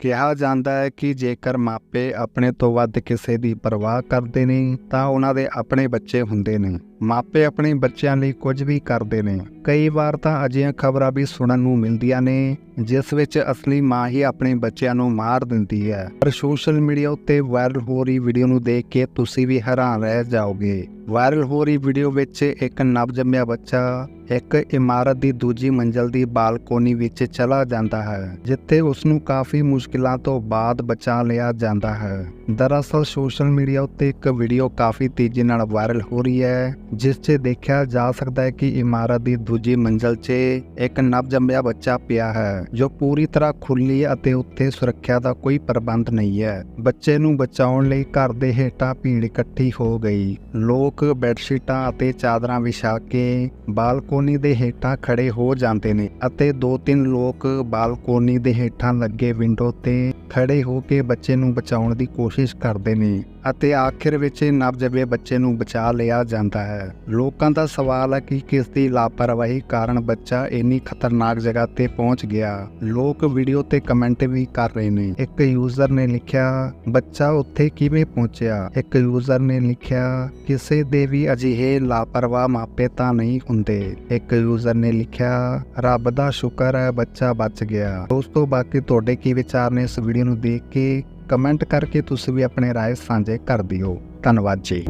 ਕਿਹਾ ਜਾਂਦਾ ਹੈ ਕਿ ਜੇਕਰ ਮਾਪੇ ਆਪਣੇ ਤੋਂ ਵੱਧ ਕਿਸੇ ਦੀ ਪਰਵਾਹ ਕਰਦੇ ਨੇ ਤਾਂ ਉਹਨਾਂ ਦੇ ਆਪਣੇ ਬੱਚੇ ਹੁੰਦੇ ਨੇ। ਮਾਪੇ ਆਪਣੇ ਬੱਚਿਆਂ ਲਈ ਕੁਝ ਵੀ ਕਰਦੇ ਨੇ। ਕਈ ਵਾਰ ਤਾਂ ਅਜਿਹੀਆਂ ਖਬਰਾਂ ਵੀ ਸੁਣਨ ਨੂੰ ਮਿਲਦੀਆਂ ਨੇ, ਜਿਸ ਵਿੱਚ ਅਸਲੀ ਮਾਂ ਹੀ ਆਪਣੇ ਬੱਚਿਆਂ ਨੂੰ ਮਾਰ ਦਿੰਦੀ ਹੈ। ਪਰ ਸੋਸ਼ਲ ਮੀਡੀਆ ਉੱਤੇ ਵਾਇਰਲ ਹੋ ਰਹੀ ਵੀਡੀਓ ਨੂੰ ਦੇਖ ਕੇ ਤੁਸੀਂ ਵੀ ਹੈਰਾਨ ਰਹਿ ਜਾਓਗੇ। ਵਾਇਰਲ ਹੋ ਰਹੀ ਵੀਡੀਓ ਵਿੱਚ ਇੱਕ ਨਵਜੰਮਿਆ ਬੱਚਾ ਇੱਕ ਇਮਾਰਤ ਦੀ ਦੂਜੀ ਮੰਜ਼ਲ ਦੀ ਬਾਲਕੋਨੀ ਵਿੱਚ ਚਲਾ ਜਾਂਦਾ ਹੈ, ਜਿੱਥੇ ਉਸ ਨੂੰ ਕਾਫੀ ਮੁਸ਼ਕਿਲਾਂ ਤੋਂ ਬਾਅਦ ਬਚਾ ਲਿਆ ਜਾਂਦਾ ਹੈ। ਦਰਅਸਲ ਸੋਸ਼ਲ ਮੀਡੀਆ ਉੱਤੇ ਇੱਕ ਵੀਡੀਓ ਕਾਫੀ ਤੇਜ਼ੀ ਨਾਲ ਵਾਇਰਲ ਹੋ ਰਹੀ ਹੈ। ਜਿਸ 'ਚ ਦੇਖਿਆ ਜਾ ਸਕਦਾ ਹੈ ਕਿ ਇਮਾਰਤ ਦੀ ਦੂਜੀ ਮੰਜ਼ਲ 'ਚ ਇੱਕ ਨਵਜੰਮਿਆ ਬੱਚਾ ਪਿਆ ਹੈ, ਜੋ ਪੂਰੀ ਤਰ੍ਹਾਂ ਖੁੱਲੀ ਅਤੇ ਉੱਥੇ ਸੁਰੱਖਿਆ ਦਾ ਕੋਈ ਪ੍ਰਬੰਧ ਨਹੀਂ ਹੈ। ਬੱਚੇ ਨੂੰ ਬਚਾਉਣ ਲਈ ਘਰ ਦੇ ਹੇਠਾਂ ਭੀੜ ਇਕੱਠੀ ਹੋ ਗਈ। ਲੋਕ ਬੈੱਡਸ਼ੀਟਾਂ ਅਤੇ ਚਾਦਰਾਂ ਵਿਛਾ ਕੇ ਬਾਲਕੋਨੀ ਦੇ ਹੇਠਾਂ ਖੜੇ ਹੋ ਜਾਂਦੇ ਨੇ ਅਤੇ ਦੋ ਤਿੰਨ ਲੋਕ ਬਾਲਕੋਨੀ ਦੇ ਹੇਠਾਂ ਲੱਗੇ ਵਿੰਡੋ ਤੇ ਖੜੇ ਹੋ ਕੇ ਬੱਚੇ ਨੂੰ ਬਚਾਉਣ ਦੀ ਕੋਸ਼ਿਸ਼ ਕਰਦੇ ਨੇ ਅਤੇ ਆਖਿਰ ਵਿੱਚ ਨਵਜੰਮੇ ਬੱਚੇ ਨੂੰ ਬਚਾ ਲਿਆ ਜਾਂਦਾ ਹੈ। ਹੈ ਲੋਕਾਂ ਦਾ ਸਵਾਲ ਹੈ ਕਿ ਕਿਸ ਦੀ ਲਾਪਰਵਾਹੀ ਕਾਰਨ ਬੱਚਾ ਇੰਨੀ ਖਤਰਨਾਕ ਜਗ੍ਹਾ ਤੇ ਪਹੁੰਚ ਗਿਆ? ਲੋਕ ਵੀਡੀਓ ਤੇ ਕਮੈਂਟ ਵੀ ਕਰ ਰਹੇ ਨੇ। ਇੱਕ ਯੂਜ਼ਰ ਨੇ ਲਿਖਿਆ, ਬੱਚਾ ਉੱਥੇ ਕਿਵੇਂ ਪਹੁੰਚਿਆ? ਇੱਕ ਯੂਜ਼ਰ ਨੇ ਲਿਖਿਆ, ਕਿਸੇ ਦੇ ਵੀ ਅਜਿਹੇ ਲਾਪਰਵਾਹ ਮਾਪੇ ਤਾਂ ਨਹੀਂ ਹੁੰਦੇ। ਇੱਕ ਯੂਜ਼ਰ ਨੇ ਲਿਖਿਆ, ਰੱਬ ਦਾ ਸ਼ੁਕਰ ਹੈ ਬੱਚਾ ਬਚ ਗਿਆ। ਦੋਸਤੋ, ਬਾਕੀ ਤੁਹਾਡੇ ਕੀ ਵਿਚਾਰ ਨੇ ਇਸ ਵੀਡੀਓ ਨੂੰ ਦੇਖ ਕੇ? ਕਮੈਂਟ ਕਰਕੇ ਤੁਸੀਂ ਵੀ ਆਪਣੇ ਰਾਏ ਸਾਂਝੇ ਕਰ ਦਿਓ। ਧੰਨਵਾਦ ਜੀ।